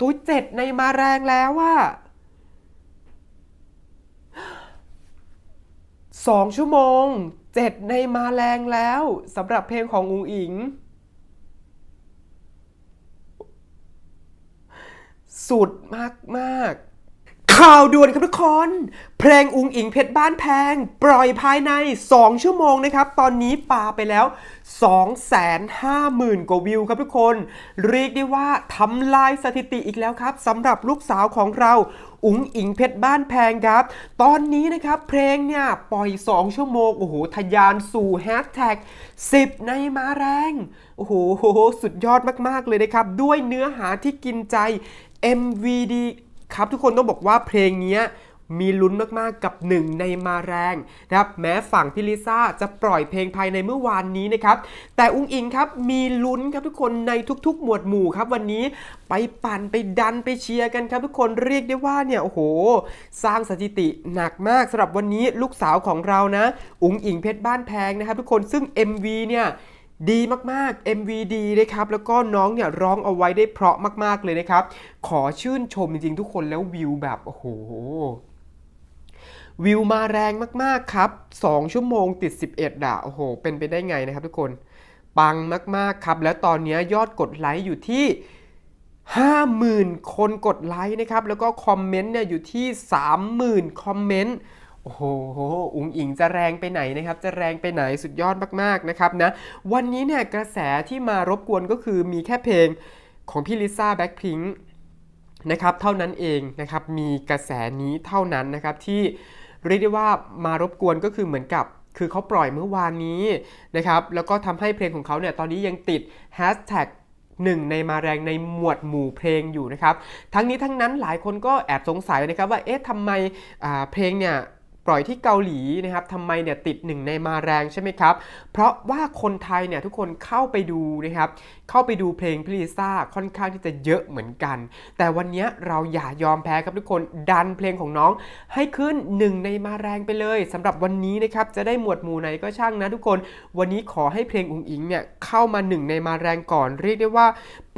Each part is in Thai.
ตุ้ยเจ็ดในมาแรงแล้วว่าสองชั่วโมงเจ็ดในมาแรงแล้วสำหรับเพลงของอุงอิง สุดมากมาก ข่าวด่วนครับทุกคน เพลงอุงอิงเพชรบ้านแพง ปล่อยภายใน 2 ชั่วโมงนะครับ ตอนนี้ปาไปแล้ว 250,000 กว่าวิวครับทุกคน เรียกได้ว่าทำลายสถิติอีกแล้วครับสำหรับลูกสาวของเราอุงอิงเพชรบ้านแพงครับ ตอนนี้นะครับเพลงเนี่ยปล่อย 2 ชั่วโมง โอ้โหทะยานสู่แฮชแท็ก10 ในมาแรง โอ้โห สุดยอดมาก ๆ เลยนะครับ ด้วยเนื้อหาที่กินใจ MVD ครับทุกคนต้องบอกว่าเพลงนี้มีลุ้นมากๆกับหนึ่งในมาแรงนะครับแม้ฝั่งพี่ลิซ่าจะปล่อยเพลงภายในเมื่อวานนี้นะครับแต่อุ้งอิงครับมีลุ้นครับทุกคนในทุกๆ หมวดหมู่ครับวันนี้ไปปั่นไปดันไปเชียร์กันครับทุกคนเรียกได้ว่าเนี่ยโอ้โห สร้างสถิติหนักมากสำหรับวันนี้ลูกสาวของเรานะ อุงอิงเพชรบ้านแพงนะครับทุกคนซึ่ง MV เนี่ย ดีมากๆ MV ดีนะครับ แล้วก็น้องเนี่ยร้องเอาไว้ได้เพราะมากๆเลยนะครับ ขอชื่นชมจริงๆทุกคนแล้ววิวแบบโอ้โหวิวมาแรงมากๆครับ 2 ชั่วโมงติด 11อะโอ้โห เป็นไปได้ไงนะครับทุกคน ปังมากๆครับ แล้วตอนนี้ยอดกดไลค์อยู่ที่ 50,000 คนกดไลค์นะครับ แล้วก็คอมเมนต์เนี่ยอยู่ที่ 30,000 คอมเมนต์ โอ้โหอุ๋งอิงจะแรงไปไหนนะครับ จะแรงไปไหนสุดยอดมากๆนะครับนะ วันนี้เนี่ยกระแสที่มารบกวนก็คือมีแค่เพลงของพี่ลิซ่าแบ็คพิงค์นะครับเท่านั้นเองนะครับ มีกระแสนี้เท่านั้นนะครับที่เรียกได้ว่ามารบกวนก็คือเหมือนกับคือเขาปล่อยเมื่อวานนี้นะครับ แล้วก็ทำให้เพลงของเขาเนี่ยตอนนี้ยังติดแฮชแท็กหนึ่งในมาแรงในหมวดหมู่เพลงอยู่นะครับ ทั้งนี้ทั้งนั้นหลายคนก็แอบสงสัยนะครับว่าเอ๊ะทำไมเพลงเนี่ย ปล่อยที่เกาหลีนะครับทำไมเนี่ยติดหนึ่งในมาแรงใช่ไหมครับ เพราะว่าคนไทยเนี่ยทุกคนเข้าไปดูนะครับ เข้าไปดูเพลงพิลิซ่าค่อนข้างที่จะเยอะเหมือนกัน แต่วันนี้เราอย่ายอมแพ้ครับทุกคนดันเพลงของน้องให้ขึ้นหนึ่งในมาแรงไปเลยสำหรับวันนี้นะครับจะได้หมวดหมู่ไหนก็ช่างนะทุกคน วันนี้ขอให้เพลงอุ๋งอิงเนี่ยเข้ามาหนึ่งในมาแรงก่อนเรียกได้ว่า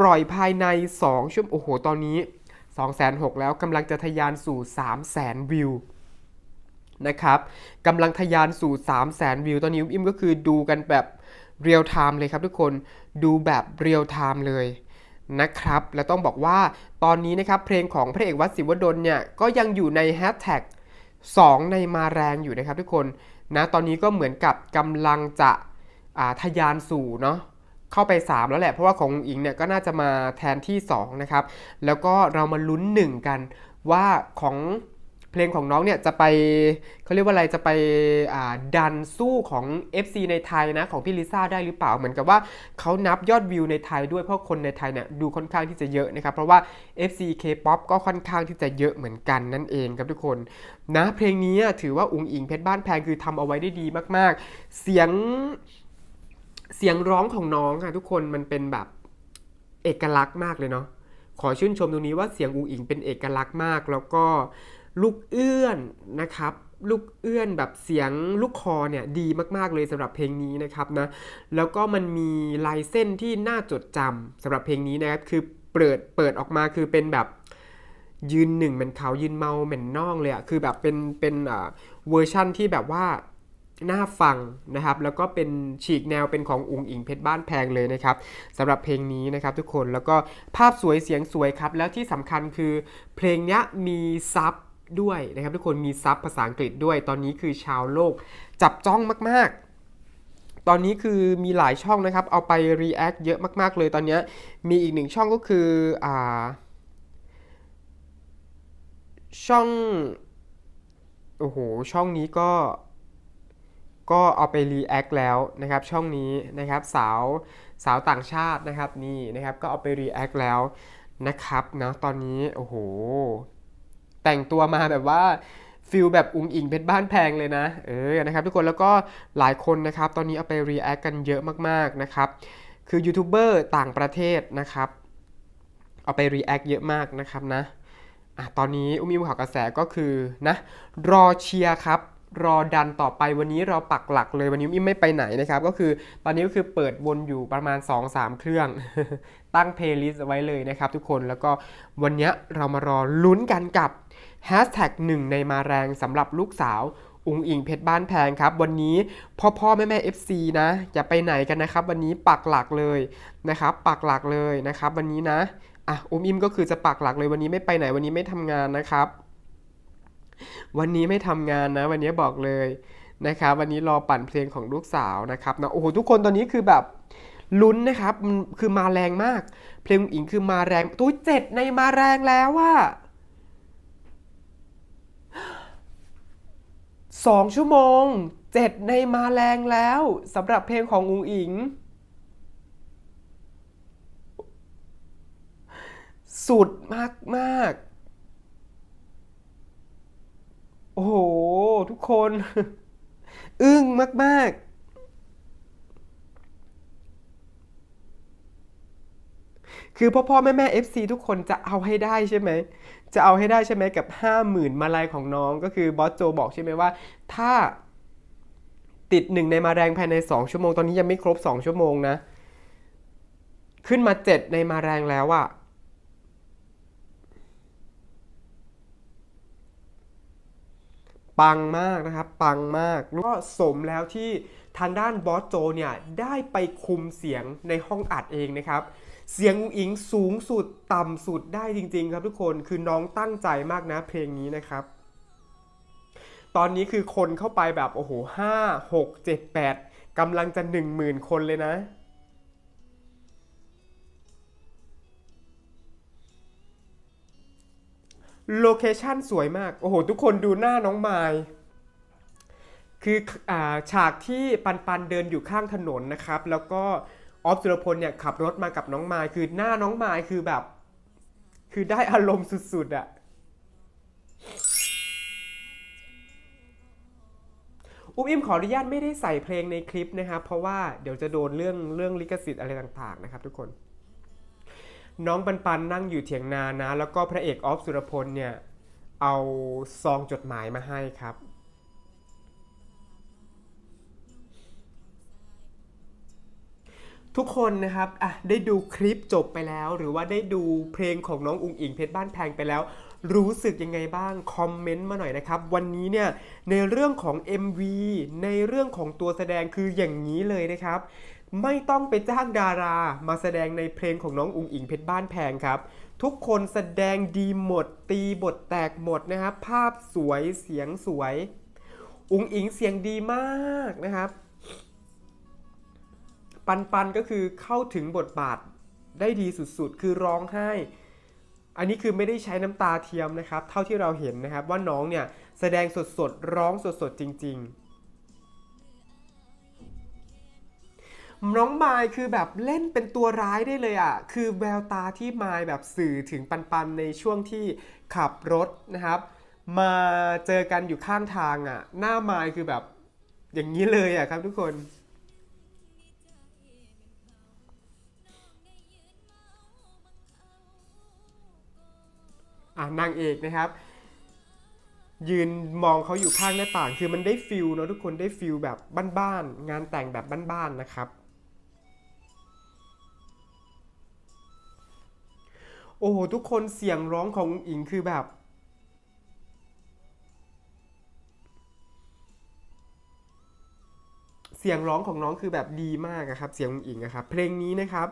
ปล่อยภายใน 2ชั่วโมงโอ้โหตอนนี้2 6 0 0 0แล้วกำลังจะทะยานสู่3 0 0 0 0วิว นะครับกำลังทะยานสู่ 3 0 0 0 0 0วิว ตอนนี้อิมก็คือดูกันแบบเรียลไทม์เลยครับทุกคนดูแบบเรียลไทม์เลยนะครับ และต้องบอกว่าตอนนี้นะครับเพลงของพระเอกวัดศิวดลเนี่ยก็ยังอยู่ในแฮชแท็ก2ในมาแรงอยู่นะครับทุกคนนะตอนนี้ก็เหมือนกับกำลังจะทะยานสู่เนาะเข้าไป 3 แล้วแหละ เพราะว่าของอิงเนี่ยก็น่าจะมาแทนที่ 2 นะครับ แล้วก็เรามาลุ้นหนึ่งกันว่าของ เพลงของน้องเนี่ยจะไปเขาเรียกว่าอะไรจะไปดันสู้ของ FC ในไทยนะของพี่ลิซ่าได้หรือเปล่าเหมือนกับว่าเขานับยอดวิวในไทยด้วยเพราะคนในไทยเนี่ยดูค่อนข้างที่จะเยอะนะครับเพราะว่า FC K-POP ก็ค่อนข้างที่จะเยอะเหมือนกันนั่นเองครับทุกคนนะเพลงนี้ถือว่าอุงอิงเพชรบ้านแพงคือทำเอาไว้ได้ดีมาก ๆ เสียงเสียงร้องของน้องค่ะทุกคนมันเป็นแบบเอกลักษณ์มากเลยเนาะขอชื่นชมตรงนี้ว่าเสียงอุงอิงเป็นเอกลักษณ์มากแล้วก็ ลูกเอื้อนนะครับลูกเอื้อนแบบเสียงลูกคอเนี่ยดีมากๆเลยสำหรับเพลงนี้นะครับนะแล้วก็มันมีลายเส้นที่น่าจดจำสำหรับเพลงนี้นะครับคือเปิดเปิดออกมาคือเป็นแบบยืนหนึ่งเหมือนเขายืนเมาเหมือนน่องเลยอะคือแบบเป็นเป็นอ่าเวอร์ชั่นที่แบบว่าน่าฟังนะครับ แล้วก็เป็นฉีกแนวเป็นของอุงอิงเพชรบ้านแพงเลยนะครับสำหรับเพลงนี้นะครับทุกคนแล้วก็ภาพสวยเสียงสวยครับ แล้วที่สำคัญคือเพลงนี้มีซับ ด้วยนะครับทุกคนมีซับภาษาอังกฤษด้วยตอนนี้คือชาวโลกจับจ้องมาก ๆตอนนี้คือมีหลายช่องนะครับ เอาไป react เยอะมาก ๆ เลยตอนนี้มีอีกหนึ่งช่องก็คืออ่าช่อง โอ้โห ช่องนี้ก็ ก็เอาไป react แล้วนะครับ ช่องนี้นะครับสาวสาวต่างชาตินะครับนี่นะครับก็เอาไป react แล้วนะครับนะตอนนี้ โอ้โห แต่งตัวมาแบบว่าฟิลแบบอุงอิงเป็นบ้านแพงเลยนะ เออ นะครับทุกคน แล้วก็หลายคนนะครับ ตอนนี้เอาไปรีแอคกันเยอะมากๆนะครับ คือยูทูบเบอร์ต่างประเทศนะครับ เอาไปรีแอคเยอะมากนะครับนะอะตอนนี้อุ้มอิมข่าวกระแสก็คือนะ รอเชียร์ครับ รอดันต่อไปวันนี้เราปักหลักเลยวันนี้อิมไม่ไปไหนนะครับ ก็คือตอนนี้ก็คือเปิดวนอยู่ประมาณ 2-3 เครื่อง ตั้งเพลย์ลิสต์ไว้เลยนะครับทุกคนแล้วก็วันนี้เรามารอลุ้นกันกับ Hashtag หนึ่งในมาแรงสำหรับลูกสาวอุงอิงเพชรบ้านแพงครับ วันนี้พ่อพ่อแม่แม่ FC นะอย่าไปไหนกันนะครับ วันนี้ปักหลักเลยนะครับ ปักหลักเลยนะครับ วันนี้นะอะอุ้มอิมก็คือจะปักหลักเลยวันนี้ไม่ไปไหนวันนี้ไม่ทำงานนะครับ วันนี้ไม่ทำงานนะ วันนี้บอกเลยนะครับ วันนี้รอปั่นเพลงของลูกสาวนะครับนะโอ้โหทุกคนตอนนี้คือแบบลุ้นนะครับมันคือมาแรงมาก เพลงอิงคือมาแรงตุ้ยเจ็ดในมาแรงแล้วว่าสองชั่วโมงเจ็ดในมาแรงแล้วสำหรับเพลงของอุงอิง สุดมากมากๆ โอ้โห ทุกคน อึ้งมาก ๆ คือพ่อพ่อแม่แม่ FC ทุกคนจะเอาให้ได้ใช่ไหม จะเอาให้ได้ใช่ไหมกับ50,000มาลายของน้องก็คือบอสโจบอกใช่ไหมว่า ถ้าติดหนึ่งในมาแรงภายใน 2 ชั่วโมง ตอนนี้ยังไม่ครบ 2 ชั่วโมงนะ ขึ้นมา 7 ในมาแรงแล้วอะ ปังมากนะครับ ปังมากก็สมแล้วที่ทางด้านบอสโจเนี่ย ได้ไปคุมเสียงในห้องอัดเองนะครับ เสียงอุ๋งอิงสูงสุดต่ำสุดได้จริง ๆ ครับทุกคนคือน้องตั้งใจมากนะเพลงนี้นะครับ ตอนนี้คือคนเข้าไปแบบ โอ้โหห้าหกเจ็ดแปดกำลังจะหนึ่งหมื่นคนเลยนะ โลเคชันสวยมาก โอ้โห ทุกคนดูหน้าน้องไมคืออาฉากที่ปันปันเดินอยู่ข้างถนนนะครับ แล้วก็ออฟสุรพลเนี่ยขับรถมากับน้องไมคือหน้าน้องไมคือแบบ คือได้อารมณ์สุดๆอะอุ้มอิมขออนุญาตไม่ได้ใส่เพลงในคลิปนะครับ เพราะว่าเดี๋ยวจะโดนเรื่องเรื่องลิขสิทธิ์อะไรต่างๆนะครับทุกคน น้องปันปันนั่งอยู่เถียงนานะ แล้วก็พระเอกออฟสุรพลเนี่ย เอาซองจดหมายมาให้ครับ ทุกคนนะครับอะได้ดูคลิปจบไปแล้ว หรือว่าได้ดูเพลงของน้องอุงอิงเพชรบ้านแพงไปแล้ว รู้สึกยังไงบ้าง คอมเมนต์มาหน่อยนะครับ วันนี้เนี่ย ในเรื่องของ MV ในเรื่องของตัวแสดงคืออย่างนี้เลยนะครับ ไม่ต้องไปจ้างดารา มาแสดงในเพลงของน้องอุงอิงเพชรบ้านแพงครับ ทุกคนแสดงดีหมด ตีบทแตกหมดนะครับ ภาพสวยเสียงสวย อุงอิงเสียงดีมากนะครับ ปันปันก็คือเข้าถึงบทบาทได้ดีสุดๆ คือร้องไห้ อันนี้คือไม่ได้ใช้น้ำตาเทียมนะครับ เท่าที่เราเห็นนะครับว่าน้องเนี่ยแสดงสดๆ ร้องสดๆ จริง ๆ น้องไมายคือแบบเล่นเป็นตัวร้ายได้เลยอะ คือแววตาที่ไมายแบบสื่อถึงปันปันในช่วงที่ขับรถนะครับ มาเจอกันอยู่ข้างทางอะ หน้าไมายคือแบบอย่างนี้เลยอะครับทุกคนอ่านางเอกนะครับ ยืนมองเขาอยู่ข้างหน้าต่าง คือมันได้ฟิลเนอะทุกคนได้ฟิลแบบบ้านๆงานแต่งแบบบ้านๆนะครับ โอ้โห ทุกคนเสียงร้องของอิงคือแบบ เสียงร้องของน้องคือแบบดีมากอะครับ เสียงอิงอะครับ เพลงนี้นะครับ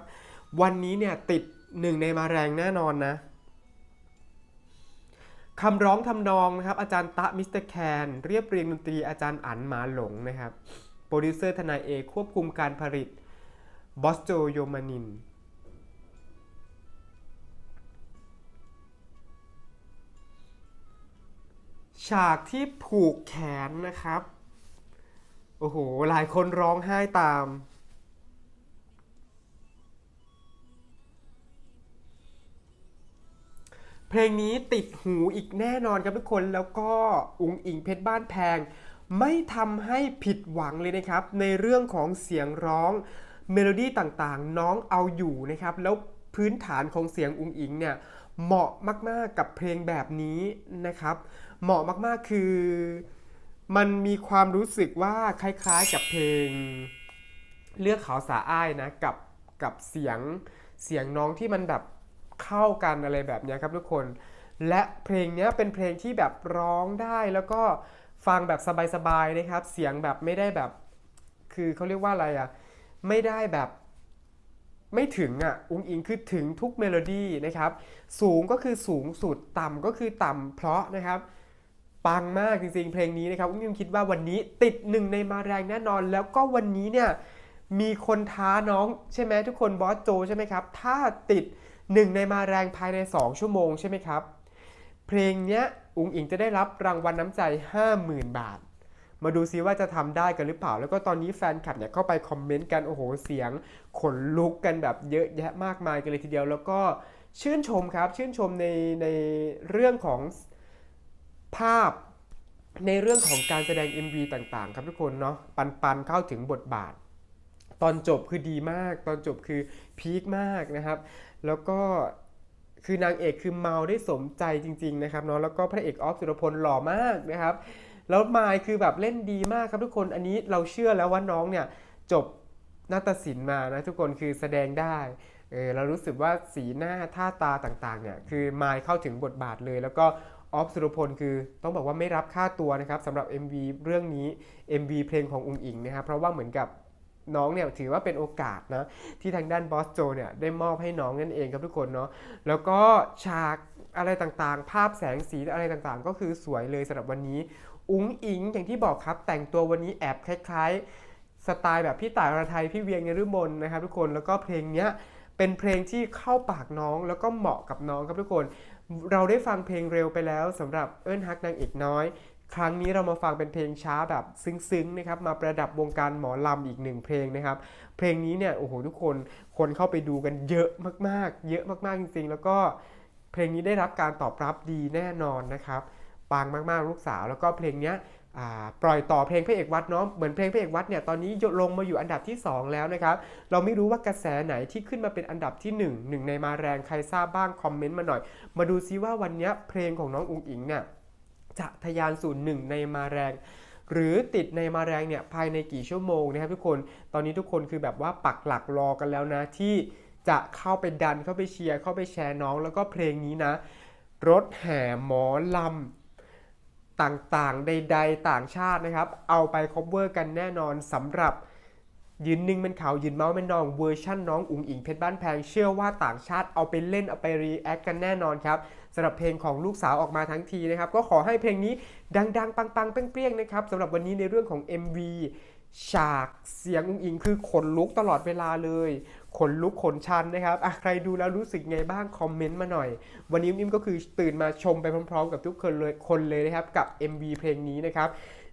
วันนี้เนี่ยติดหนึ่งในมาแรงแน่นอนนะคำร้องทำนองนะครับ อาจารย์ตะมิสเตอร์แคนเรียบเรียงดนตรีอาจารย์อั๋นหมาหลงนะครับ โปรดิวเซอร์ทนายเอกควบคุมการผลิตบอสโจโยมานิน ฉากที่ผูกแขนนะครับ โอ้โห หลายคนร้องไห้ตาม เพลงนี้ติดหูอีกแน่นอนครับทุกคนแล้วก็อุงอิงเพชรบ้านแพง ไม่ทำให้ผิดหวังเลยนะครับ ในเรื่องของเสียงร้องเมโลดี้ต่างๆ น้องเอาอยู่นะครับ แล้วพื้นฐานของเสียงอุงอิงเนี่ยเหมาะมากๆกับเพลงแบบนี้นะครับ เหมาะมากๆคือ มันมีความรู้สึกว่าคล้ายๆกับเพลง เลือกเขาสาอ้ายนะกับกับเสียงเสียงน้องที่มันแบบเข้ากันอะไรแบบนี้ครับทุกคน และเพลงนี้เป็นเพลงที่แบบร้องได้แล้วก็ฟังแบบสบายๆนะครับ เสียงแบบไม่ได้แบบ คือเขาเรียกว่าอะไรอะไม่ได้แบบไม่ถึงอะอุ้งอิงคือถึงทุกเมโลดี้นะครับ สูงก็คือสูงสุดต่ำก็คือต่ำเพราะนะครับ ปังมากจริงๆ เพลงนี้นะครับอุ้งอิงคิดว่าวันนี้ติดหนึ่งในมาแรงแน่นอน แล้วก็วันนี้เนี่ยมีคนท้าน้องใช่ไหมทุกคนบอสโจใช่ไหมครับ ถ้าติดหนึ่งในมาแรงภายใน 2 ชั่วโมงใช่ไหมครับ เพลงเนี้ยอุ๋งอิงจะได้รับรางวัลน้ำใจ 50,000 บาท มาดูซิว่าจะทำได้กันหรือเปล่า แล้วก็ตอนนี้แฟนคลับเนี่ยเข้าไปคอมเมนต์กันโอ้โหเสียงขนลุกกันแบบเยอะแยะมากมายกันเลยทีเดียว แล้วก็ชื่นชมครับชื่นชมในในเรื่องของ ภาพในเรื่องของการแสดง MV ต่างๆ ครับทุกคนเนาะปันปันๆเข้าถึงบทบาท ตอนจบคือดีมาก ตอนจบคือพีคมากนะครับ แล้วก็คือนางเอกคือเมาได้สมใจจริง ๆ นะครับเนาะแล้วก็พระเอกออฟสุรพลหล่อมากนะครับแล้วมายคือแบบเล่นดีมากครับทุกคนอันนี้เราเชื่อแล้วว่าน้องเนี่ยจบนาฏศิลป์มานะทุกคนคือแสดงได้เออเรารู้สึกว่าสีหน้าท่าตาต่างๆเนี่ยคือมายเข้าถึงบทบาทเลย แล้วก็ ออฟสุรพลคือต้องบอกว่าไม่รับค่าตัวนะครับสำหรับ MV เรื่องนี้ MV เพลงของอุงอิงนะครับเพราะว่าเหมือนกับน้องเนี่ยถือว่าเป็นโอกาสนะที่ทางด้านบอสโจเนี่ยได้มอบให้น้องนั่นเองครับทุกคนเนาะแล้วก็ฉากอะไรต่างๆ ภาพแสงสีอะไรต่างๆ ก็คือสวยเลยสำหรับวันนี้ อุ๋งอิงอย่างที่บอกครับ แต่งตัววันนี้แอบคล้ายๆ สไตล์แบบพี่ต่ายอรไทยพี่เวียงนฤมลนะครับทุกคนแล้วก็เพลงเนี้ยเป็นเพลงที่เข้าปากน้องแล้วก็เหมาะกับน้องครับทุกคน เราได้ฟังเพลงเร็วไปแล้วสำหรับเอิ้นฮักนางเอกน้อย ครั้งนี้เรามาฟังเป็นเพลงช้าแบบซึ้งๆนะครับมาประดับวงการหมอลำอีกหนึ่งเพลงนะครับ เพลงนี้เนี่ยโอ้โหทุกคนคนเข้าไปดูกันเยอะมากๆ เยอะมากๆจริงๆ แล้วก็เพลงนี้ได้รับการตอบรับดีแน่นอนนะครับ ปังมากๆลูกสาว แล้วก็เพลงเนี้ยปล่อยต่อเพลงพระเอกวัดเนาะเหมือนเพลงพระเอกวัดเนี่ยตอนนี้ลงมาอยู่อันดับที่ 2 แล้วนะครับเราไม่รู้ว่ากระแสไหนที่ขึ้นมาเป็นอันดับที่ 1 1 ในมาแรงใครทราบบ้างคอมเมนต์มาหน่อย มาดูซิว่าวันเนี้ยเพลงของน้องอุ๋งอิงเนี่ยจะทะยานสู่หนึ่งในมาแรงหรือติดในมาแรงเนี่ยภายในกี่ชั่วโมงนะครับทุกคน ตอนนี้ทุกคนคือแบบว่าปักหลักรอกันแล้วนะ ที่จะเข้าไปดันเข้าไปเชียร์เข้าไปแชร์น้อง แล้วก็เพลงนี้นะ รถแห่หมอลำ ต่างๆ ใด ๆ ต่างชาตินะครับ เอาไป cover กันแน่นอนสำหรับยืนหนึ่งเป็นเขายืนเมาส์เป็นนองเวอร์ชั่นน้องอุ๋งอิงเพชรบ้านแพงเชื่อว่าต่างชาติเอาไปเล่นเอาไปรีแอคกันแน่นอนครับสำหรับเพลงของลูกสาวออกมาทั้งทีนะครับ ก็ขอให้เพลงนี้ดังๆ ปังๆเปรี้ยงๆนะครับสำหรับวันนี้ในเรื่องของ MV ฉากเสียงอุ๋งอิงคือขนลุกตลอดเวลาเลย ขนลุกขนชันนะครับอะใครดูแล้วรู้สึกไงบ้างคอมเมนต์มาหน่อย วันนี้อิ่มก็คือตื่นมาชมไปพร้อมๆ กับทุกคนเลยคนเลยนะครับกับ MV เพลงนี้นะครับ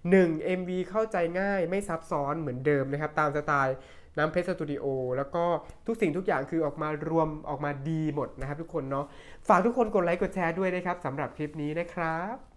1 MV เข้าใจง่ายไม่ซับซ้อนเหมือนเดิมนะครับตามสไตล์น้ำเพชรสตูดิโอแล้วก็ทุกสิ่งทุกอย่างคือออกมารวมออกมาดีหมดนะครับทุกคนเนาะฝากทุกคนกดไลค์กดแชร์ด้วยนะครับสำหรับคลิปนี้นะครับ